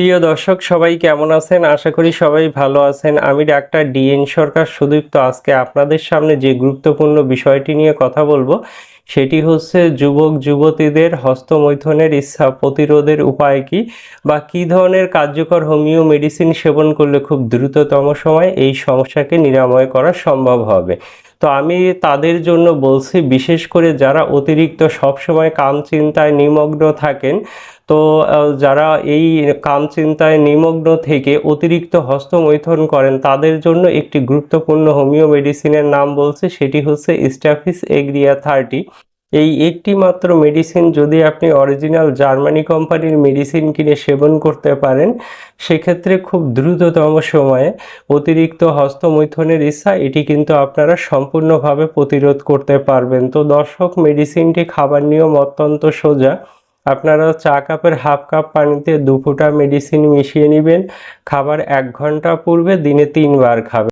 প্রিয় দর্শক, সবাই কেমন আছেন? আশা করি সবাই ভালো আছেন। আমি ডাক্তার ডিএন সরকার সুদীপ্ত। আজকে আপনাদের সামনে যে গুরুত্বপূর্ণ বিষয়টি নিয়ে কথা বলব, সেটি হচ্ছে যুবক, যুবতীদের হস্তমৈথুনের ইচ্ছা প্রতিরোধের উপায় কি বা কী ধরনের কার্যকর হোমিও মেডিসিন সেবন করলে খুব দ্রুততম সময়ে এই সমস্যাকে নিরাময় করা সম্ভব হবে। তো আমি তাদের জন্য বলছি, বিশেষ করে যারা অতিরিক্ত সবসময় কাম চিন্তায় নিমগ্ন থাকেন, তো যারা এই কাম চিন্তায় নিমগ্ন থেকে অতিরিক্ত হস্তমৈথন করেন, তাদের জন্য একটি গুরুত্বপূর্ণ হোমিও মেডিসিনের নাম বলছে, সেটি হচ্ছে স্টাফিস এগ্রিয়া থার্টি এই একটি মাত্র মেডিসিন যদি আপনি অরিজিনাল জার্মানি কোম্পানির মেডিসিন কিনে সেবন করতে পারেন, সেক্ষেত্রে খুব দ্রুততম সময়ে অতিরিক্ত হস্তমৈথুনের ইচ্ছা, এটি কিন্তু আপনারা সম্পূর্ণভাবে প্রতিরোধ করতে পারবেন। তো দর্শক মেডিসিনটি খাবার নিয়ম অত্যন্ত সোজা। আপনারা চা কাপের হাফ কাপ পানিতে দু ফোঁটা মেডিসিন মিশিয়ে নেবেন। খাবার এক ঘণ্টা পূর্বে দিনে তিনবার খাবেন।